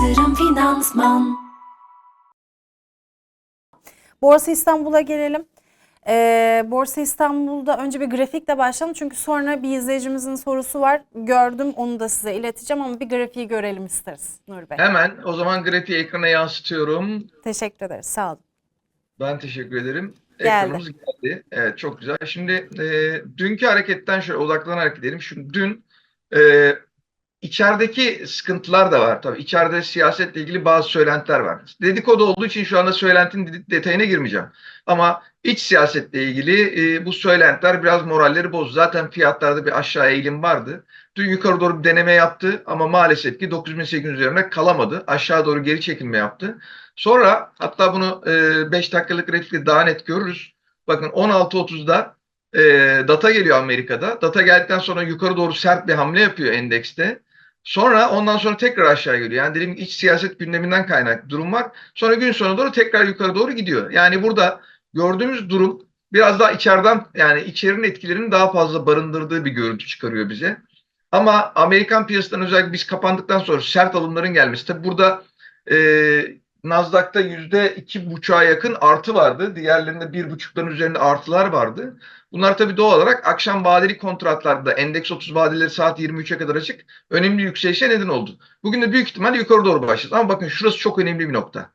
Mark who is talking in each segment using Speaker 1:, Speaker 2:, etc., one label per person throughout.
Speaker 1: Yatırım Finansman
Speaker 2: Borsa İstanbul'a gelelim. Ee, Borsa İstanbul'da önce bir grafikle başlayalım. Çünkü sonra bir izleyicimizin sorusu var. Gördüm onu da size ileteceğim ama bir grafiği görelim isteriz Nur Bey.
Speaker 3: Hemen o zaman grafiği ekrana yansıtıyorum.
Speaker 2: Teşekkür ederiz. Sağ olun.
Speaker 3: Ben teşekkür ederim.
Speaker 2: Geldi.
Speaker 3: Ekranımız geldi. Evet çok güzel. Şimdi e, dünkü hareketten şöyle odaklanarak gidelim. Şimdi dün e, içerideki sıkıntılar da var. Tabii içeride siyasetle ilgili bazı söylentiler var. Dedikodu olduğu için şu anda söylentinin de- detayına girmeyeceğim. Ama iç siyasetle ilgili e, bu söylentiler biraz moralleri bozdu. Zaten fiyatlarda bir aşağı eğilim vardı. Dün yukarı doğru bir deneme yaptı ama maalesef ki 9800 üzerine kalamadı. Aşağı doğru geri çekilme yaptı. Sonra hatta bunu 5 dakikalık grafikte daha net görürüz. Bakın 16.30'da e, data geliyor Amerika'da. Data geldikten sonra yukarı doğru sert bir hamle yapıyor endekste. Sonra ondan sonra tekrar aşağı geliyor. Yani gibi iç siyaset gündeminden kaynaklı durum var. Sonra gün sonuna doğru tekrar yukarı doğru gidiyor. Yani burada gördüğümüz durum biraz daha içeriden yani içerinin etkilerinin daha fazla barındırdığı bir görüntü çıkarıyor bize. Ama Amerikan piyasadan özellikle biz kapandıktan sonra sert alımların gelmesi. Tabi burada e, Nasdaq'ta yüzde iki buçuğa yakın artı vardı. Diğerlerinde bir buçukların üzerinde artılar vardı. Bunlar tabii doğal olarak akşam vadeli kontratlarda endeks 30 vadeleri saat 23'e kadar açık önemli yükselişe neden oldu. Bugün de büyük ihtimalle yukarı doğru başladı. Ama bakın şurası çok önemli bir nokta.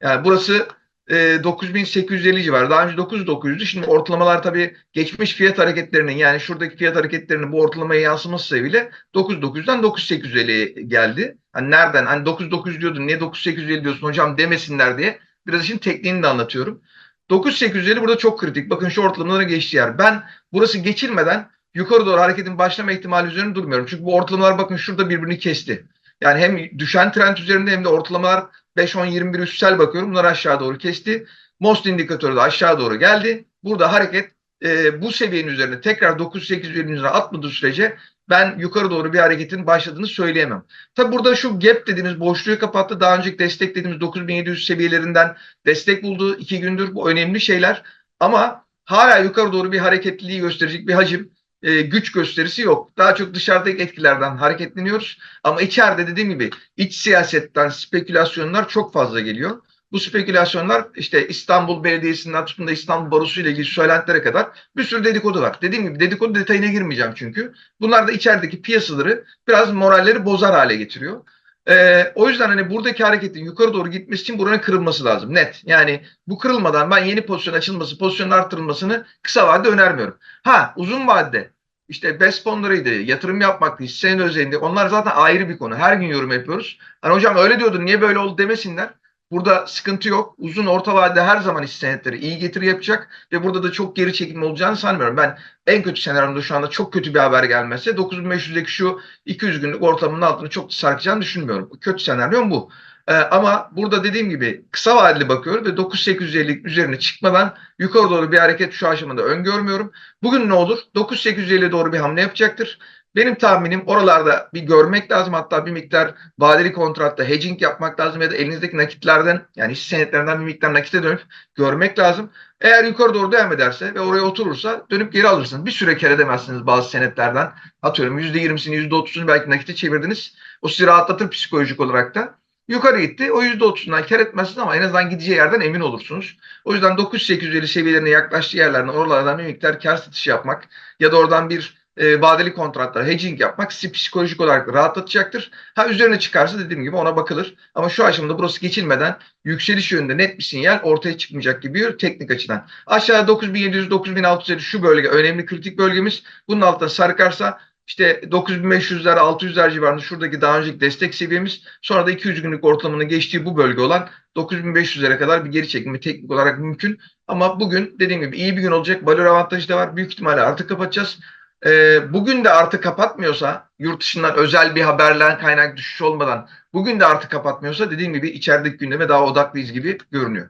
Speaker 3: Yani burası e, 9850 civarı. Daha önce 9900'dü. Şimdi ortalamalar tabii geçmiş fiyat hareketlerinin yani şuradaki fiyat hareketlerinin bu ortalamaya yansıması sebebiyle 9900'den 9850'ye geldi. Hani nereden? Hani 9900 diyordun. Niye 9850 diyorsun hocam demesinler diye. Biraz işin tekniğini de anlatıyorum. 9850 burada çok kritik. Bakın şu ortalamalara geçti yer. Ben burası geçilmeden yukarı doğru hareketin başlama ihtimali üzerine durmuyorum. Çünkü bu ortalamalar bakın şurada birbirini kesti. Yani hem düşen trend üzerinde hem de ortalamalar 5, 10, 21 üstsel bakıyorum. Bunlar aşağı doğru kesti. Most indikatörü de aşağı doğru geldi. Burada hareket e, bu seviyenin üzerine tekrar 9-8 üzerine atmadığı sürece ben yukarı doğru bir hareketin başladığını söyleyemem. Tabi burada şu gap dediğimiz boşluğu kapattı. Daha önceki destek dediğimiz 9700 seviyelerinden destek buldu. iki gündür bu önemli şeyler. Ama hala yukarı doğru bir hareketliliği gösterecek bir hacim, e, güç gösterisi yok. Daha çok dışarıdaki etkilerden hareketleniyoruz. Ama içeride dediğim gibi iç siyasetten spekülasyonlar çok fazla geliyor. Bu spekülasyonlar işte İstanbul Belediyesi'nden tutun da İstanbul Barosu ile ilgili söylentilere kadar bir sürü dedikodu var. Dediğim gibi dedikodu detayına girmeyeceğim çünkü. Bunlar da içerideki piyasaları biraz moralleri bozar hale getiriyor. Ee, o yüzden hani buradaki hareketin yukarı doğru gitmesi için buranın kırılması lazım. Net. Yani bu kırılmadan ben yeni pozisyon açılması, pozisyonun arttırılmasını kısa vadede önermiyorum. Ha uzun vadede işte best fonlarıydı, yatırım yapmaktı, hissenin özelliğinde onlar zaten ayrı bir konu. Her gün yorum yapıyoruz. Hani hocam öyle diyordun niye böyle oldu demesinler. Burada sıkıntı yok. Uzun orta vadede her zaman hisse senetleri iyi getiri yapacak ve burada da çok geri çekilme olacağını sanmıyorum. Ben en kötü senaryomda şu anda çok kötü bir haber gelmezse 9500'deki şu 200 günlük ortalamanın altını çok sarkacağını düşünmüyorum. Kötü senaryom bu. Ee, ama burada dediğim gibi kısa vadeli bakıyorum ve 9850 üzerine çıkmadan yukarı doğru bir hareket şu aşamada öngörmüyorum. Bugün ne olur? 9850 doğru bir hamle yapacaktır. Benim tahminim oralarda bir görmek lazım. Hatta bir miktar vadeli kontratta hedging yapmak lazım ya da elinizdeki nakitlerden yani hisse senetlerinden bir miktar nakite dönüp görmek lazım. Eğer yukarı doğru devam ederse ve oraya oturursa dönüp geri alırsınız. Bir süre kere demezsiniz bazı senetlerden. Atıyorum %20'sini %30'unu belki nakite çevirdiniz. O sizi rahatlatır psikolojik olarak da. Yukarı gitti. O %30'undan kar etmezsiniz ama en azından gideceği yerden emin olursunuz. O yüzden 9850 seviyelerine yaklaştığı yerlerden oralardan bir miktar kar satışı yapmak ya da oradan bir e, vadeli kontratlara hedging yapmak sizi psikolojik olarak rahatlatacaktır. Ha üzerine çıkarsa dediğim gibi ona bakılır. Ama şu aşamada burası geçilmeden yükseliş yönünde net bir sinyal ortaya çıkmayacak gibi bir teknik açıdan. Aşağıda 9700-9650 şu bölge önemli kritik bölgemiz. Bunun altına sarkarsa işte 9500'ler 600'ler civarında şuradaki daha önceki destek seviyemiz sonra da 200 günlük ortalamanın geçtiği bu bölge olan 9500'lere kadar bir geri çekilme teknik olarak mümkün. Ama bugün dediğim gibi iyi bir gün olacak. Valor avantajı da var. Büyük ihtimalle artık kapatacağız. Ee, bugün de artık kapatmıyorsa yurt dışından özel bir haberlen kaynak düşüş olmadan bugün de artık kapatmıyorsa dediğim gibi içerideki gündeme daha odaklıyız gibi görünüyor.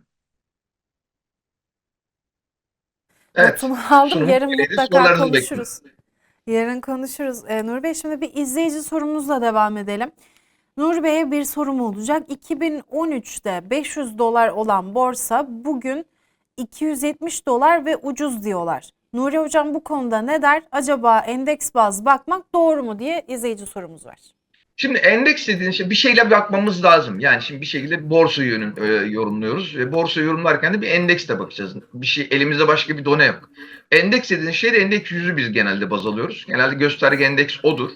Speaker 3: Evet.
Speaker 2: Notumu aldım. Yarın mutlaka konuşuruz. Yarın konuşuruz. Ee, Nur Bey şimdi bir izleyici sorumuzla devam edelim. Nur Bey'e bir sorum olacak. 2013'te 500 dolar olan borsa bugün 270 dolar ve ucuz diyorlar. Nuri Hocam bu konuda ne der? Acaba endeks baz bakmak doğru mu diye izleyici sorumuz var.
Speaker 3: Şimdi endeks dediğin şey bir şeyle bakmamız lazım. Yani şimdi bir şekilde borsa yönün e, yorumluyoruz ve borsa yorumlarken de bir endeksle bakacağız. Bir şey elimizde başka bir done yok. Endeks dediğin şey de endeks yüzü biz genelde baz alıyoruz. Genelde gösterge endeks odur.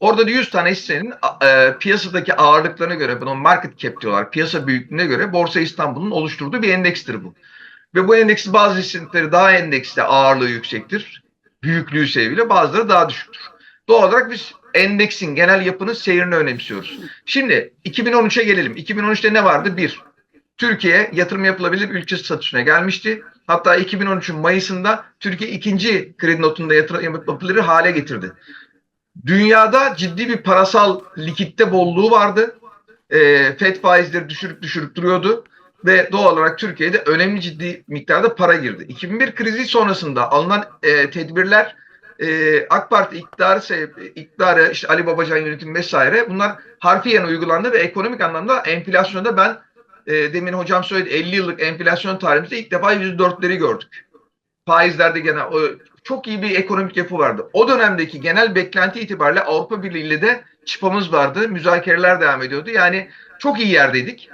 Speaker 3: Orada da 100 tane hissenin e, piyasadaki ağırlıklarına göre, bunu market cap diyorlar, piyasa büyüklüğüne göre Borsa İstanbul'un oluşturduğu bir endekstir bu. Ve bu endeksin bazı hisseleri daha endekste ağırlığı yüksektir. Büyüklüğü sebebiyle bazıları daha düşüktür. Doğal olarak biz endeksin genel yapının seyrini önemsiyoruz. Şimdi 2013'e gelelim. 2013'te ne vardı? Bir, Türkiye yatırım yapılabilir ülke statüsüne gelmişti. Hatta 2013'ün Mayıs'ında Türkiye ikinci kredi notunda yatırım yapılır hale getirdi. Dünyada ciddi bir parasal likitte bolluğu vardı. E, FED faizleri düşürüp düşürüp duruyordu ve doğal olarak Türkiye'de önemli ciddi miktarda para girdi. 2001 krizi sonrasında alınan e, tedbirler e, AK Parti iktidarı, iktidarı işte Ali Babacan yönetimi vesaire bunlar harfiyen uygulandı ve ekonomik anlamda enflasyonda ben e, demin hocam söyledi 50 yıllık enflasyon tarihimizde ilk defa %4'leri gördük. Faizlerde gene o, çok iyi bir ekonomik yapı vardı. O dönemdeki genel beklenti itibariyle Avrupa Birliği ile de çıpamız vardı. Müzakereler devam ediyordu. Yani çok iyi yerdeydik.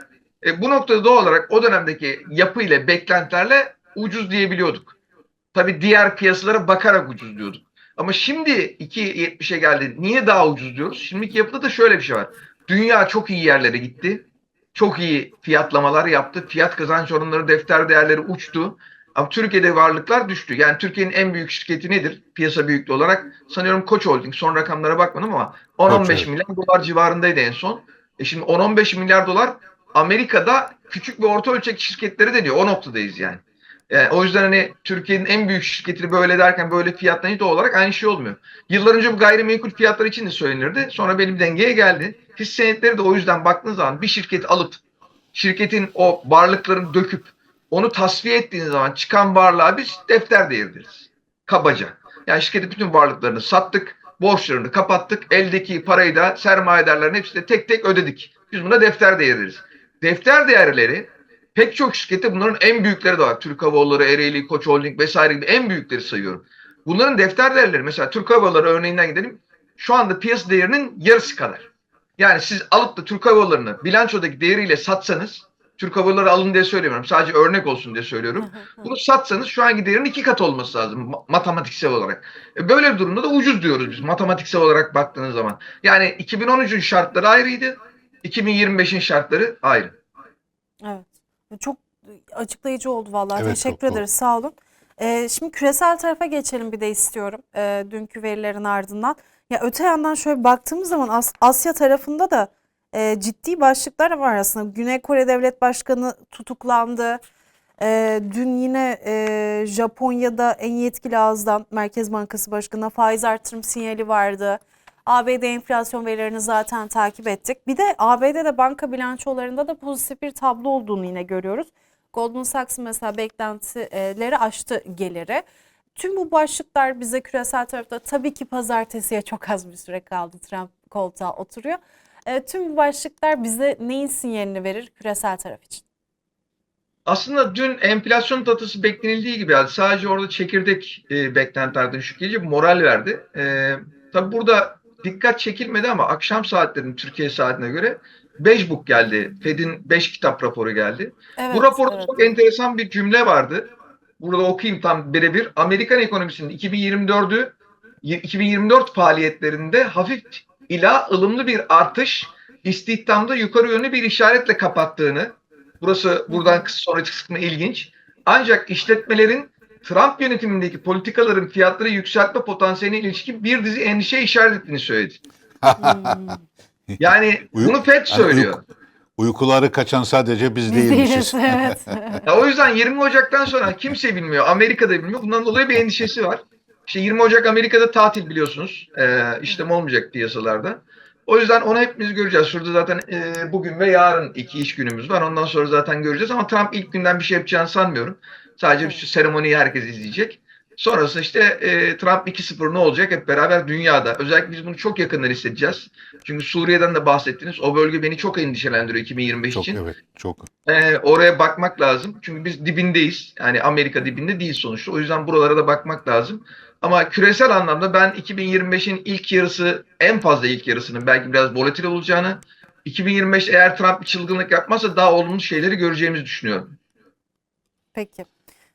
Speaker 3: E, bu noktada doğal olarak o dönemdeki yapı ile beklentilerle ucuz diyebiliyorduk. Tabii diğer piyasalara bakarak ucuz diyorduk. Ama şimdi 2.70'e geldi. Niye daha ucuz diyoruz? Şimdiki yapıda da şöyle bir şey var. Dünya çok iyi yerlere gitti. Çok iyi fiyatlamalar yaptı. Fiyat kazanç oranları, defter değerleri uçtu. Ama Türkiye'de varlıklar düştü. Yani Türkiye'nin en büyük şirketi nedir? Piyasa büyüklüğü olarak sanıyorum Koç Holding. Son rakamlara bakmadım ama 10-15
Speaker 1: Koç, evet.
Speaker 3: milyar dolar civarındaydı en son. E şimdi 10-15 milyar dolar Amerika'da küçük ve orta ölçekli şirketleri deniyor. O noktadayız yani. Yani o yüzden hani Türkiye'nin en büyük şirketini böyle derken böyle fiyatlanınca doğal olarak aynı şey olmuyor. Yıllar önce bu gayrimenkul fiyatları için de söylenirdi. Sonra benim dengeye geldi. Hisse senetleri de o yüzden baktığınız zaman bir şirket alıp şirketin o varlıklarını döküp onu tasfiye ettiğiniz zaman çıkan varlığa biz defter değeri deriz. Kabaca. Yani şirketin bütün varlıklarını sattık, borçlarını kapattık, eldeki parayı da sermayedarların hepsini tek tek ödedik. Biz buna defter değeri deriz. Defter değerleri pek çok şirkette bunların en büyükleri de var. Türk Hava Yolları, Ereğli, Koç Holding vesaire gibi en büyükleri sayıyorum. Bunların defter değerleri mesela Türk Hava Yolları örneğinden gidelim. Şu anda piyasa değerinin yarısı kadar. Yani siz alıp da Türk Hava Yolları'nı bilançodaki değeriyle satsanız Türk Hava Yolları alın diye söylemiyorum. Sadece örnek olsun diye söylüyorum. Bunu satsanız şu anki değerinin iki katı olması lazım ma- matematiksel olarak. E, Böyle bir durumda da ucuz diyoruz biz matematiksel olarak baktığınız zaman. Yani 2013'ün şartları ayrıydı. 2025'in şartları ayrı.
Speaker 2: Evet. Çok açıklayıcı oldu vallahi.
Speaker 1: Evet,
Speaker 2: Teşekkür
Speaker 1: çok doğru.
Speaker 2: ederiz. Sağ olun. Ee, şimdi küresel tarafa geçelim bir de istiyorum. Ee, dünkü verilerin ardından. Ya öte yandan şöyle baktığımız zaman As- Asya tarafında da e, ciddi başlıklar var aslında. Güney Kore Devlet Başkanı tutuklandı. Ee, dün yine e, Japonya'da en yetkili ağızdan Merkez Bankası Başkanı'na faiz artırım sinyali vardı. ABD enflasyon verilerini zaten takip ettik. Bir de ABD'de banka bilançolarında da pozitif bir tablo olduğunu yine görüyoruz. Goldman Sachs mesela beklentileri aştı geliri. Tüm bu başlıklar bize küresel tarafta tabii ki pazartesiye çok az bir süre kaldı. Trump koltuğa oturuyor. E, tüm bu başlıklar bize neyin sinyalini verir küresel taraf için?
Speaker 3: Aslında dün enflasyon datası beklenildiği gibi yani sadece orada çekirdek e, beklentilerden düşük gelince moral verdi. E, tabii burada dikkat çekilmedi ama akşam saatlerinin Türkiye saatine göre 5 book geldi. Fed'in 5 kitap raporu geldi.
Speaker 2: Evet,
Speaker 3: Bu raporda
Speaker 2: evet.
Speaker 3: çok enteresan bir cümle vardı. Burada okuyayım tam birebir. Amerikan ekonomisinin 2024'ü 2024 faaliyetlerinde hafif ila ılımlı bir artış istihdamda yukarı yönlü bir işaretle kapattığını burası buradan sonraki kısmı ilginç. Ancak işletmelerin Trump yönetimindeki politikaların fiyatları yükseltme potansiyeline ilişkin bir dizi endişe işaret ettiğini söyledi.
Speaker 2: Hmm.
Speaker 3: Yani bunu FED söylüyor.
Speaker 1: uyku- uykuları kaçan sadece biz
Speaker 2: Biz
Speaker 1: değilmişiz.
Speaker 2: değiliz evet.
Speaker 3: Ya o yüzden 20 Ocak'tan sonra kimse bilmiyor. Amerika'da bilmiyor. Bundan dolayı bir endişesi var. İşte 20 Ocak Amerika'da tatil biliyorsunuz. Ee, işlem olmayacak piyasalarda. O yüzden onu hepimiz göreceğiz. Şurada zaten e, bugün ve yarın iki iş günümüz var. Ondan sonra zaten göreceğiz. Ama Trump ilk günden bir şey yapacağını sanmıyorum. Sadece bir seremoniyi herkes izleyecek. Sonrası işte e, Trump 2-0 ne olacak hep beraber dünyada. Özellikle biz bunu çok yakından hissedeceğiz. Çünkü Suriye'den de bahsettiniz. O bölge beni çok endişelendiriyor 2025
Speaker 1: çok
Speaker 3: için.
Speaker 1: evet çok.
Speaker 3: Ee, oraya bakmak lazım. Çünkü biz dibindeyiz. Yani Amerika dibinde değil sonuçta. O yüzden buralara da bakmak lazım. Ama küresel anlamda ben 2025'in ilk yarısı en fazla ilk yarısının belki biraz volatil olacağını 2025 eğer Trump bir çılgınlık yapmazsa daha olumlu şeyleri göreceğimizi düşünüyorum.
Speaker 2: Peki.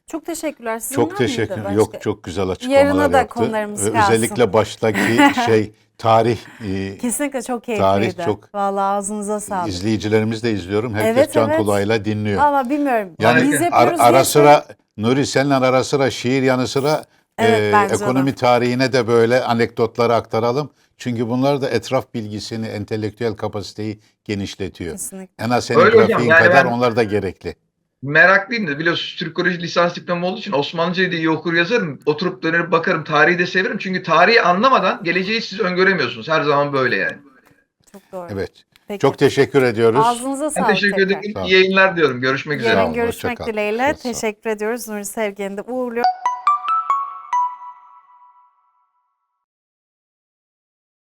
Speaker 2: Çok teşekkürler. Sizin
Speaker 1: Çok teşekkür
Speaker 2: başka?
Speaker 1: Yok çok güzel açıklamalar
Speaker 2: Yarına da
Speaker 1: yaptı.
Speaker 2: konularımız
Speaker 1: Ve
Speaker 2: kalsın.
Speaker 1: Özellikle baştaki şey tarih e,
Speaker 2: Kesinlikle çok
Speaker 1: Tarih
Speaker 2: keyifliydi.
Speaker 1: çok-
Speaker 2: Vallahi ağzınıza sağlık.
Speaker 1: izleyicilerimiz de izliyorum. Herkes
Speaker 2: Evet,
Speaker 1: can
Speaker 2: evet.
Speaker 1: kulağıyla dinliyor.
Speaker 2: Valla bilmiyorum.
Speaker 1: Yani
Speaker 2: Biz
Speaker 3: ar-
Speaker 1: ara sıra Nuri seninle ara sıra şiir yanı sıra
Speaker 2: Evet,
Speaker 1: e, ekonomi tarihine de böyle anekdotları aktaralım. Çünkü bunlar da etraf bilgisini, entelektüel kapasiteyi genişletiyor.
Speaker 2: Kesinlikle.
Speaker 1: En az senin
Speaker 3: Öyle hocam,
Speaker 1: grafiğin
Speaker 3: yani
Speaker 1: kadar
Speaker 3: ben-
Speaker 1: onlar da gerekli.
Speaker 3: Meraklıyım da biliyorsunuz Türkoloji lisans diplomam olduğu için Osmanlıcayı da iyi okur yazarım. Oturup dönüp bakarım. Tarihi de severim. Çünkü tarihi anlamadan geleceği siz öngöremiyorsunuz. Her zaman böyle yani.
Speaker 2: Çok doğru.
Speaker 1: Evet.
Speaker 2: Peki.
Speaker 1: Çok teşekkür ediyoruz.
Speaker 2: Ağzınıza
Speaker 3: Ben
Speaker 2: sağlık
Speaker 3: teşekkür
Speaker 2: tekrar.
Speaker 3: ederim. İyi yayınlar diyorum. Görüşmek üzere.
Speaker 2: Yarın görüşmek
Speaker 1: ol.
Speaker 2: Teşekkür ediyoruz. Nuri Sevgen'i de uğurluyor.